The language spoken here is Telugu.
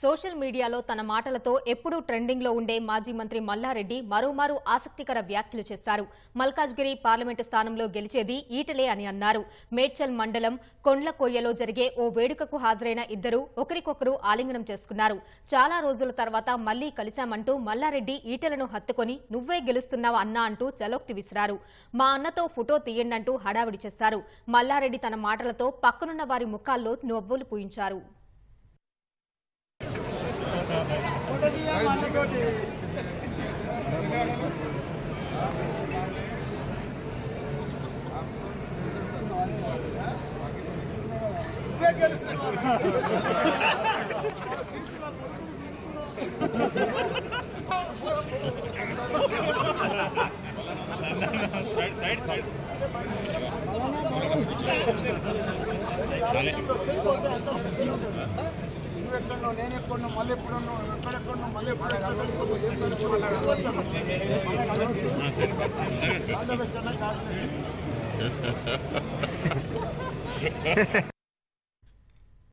సోషల్ మీడియాలో తన మాటలతో ఎప్పుడూ ట్రెండింగ్లో ఉండే మాజీ మంత్రి మల్లారెడ్డి మరోమారు ఆసక్తికర వ్యాఖ్యలు చేశారు. మల్కాజ్గిరి పార్లమెంటు స్థానంలో గెలిచేది ఈటలే అని అన్నారు. మేడ్చల్ మండలం కొండ్లకోయ్యలో జరిగే ఓ వేడుకకు హాజరైన ఇద్దరు ఒకరికొకరు ఆలింగనం చేసుకున్నారు. చాలా రోజుల తర్వాత మళ్ళీ కలిశామంటూ మల్లారెడ్డి ఈటలను హత్తుకొని నువ్వే గెలుస్తున్నావా అన్నా అంటూ చలోక్తి విసిరారు. మా అన్నతో ఫోటో తీయండంటూ హడావిడి చేశారు. మల్లారెడ్డి తన మాటలతో పక్కనున్న వారి ముఖాల్లో నవ్వులు పూయించారు. సైడ్ సైడ్ నువ్వు ఎక్కడున్నావు నేను ఎక్కడో మళ్ళీ ఎప్పుడన్నా ఎక్కడెక్కడో మళ్ళీ ఎప్పుడు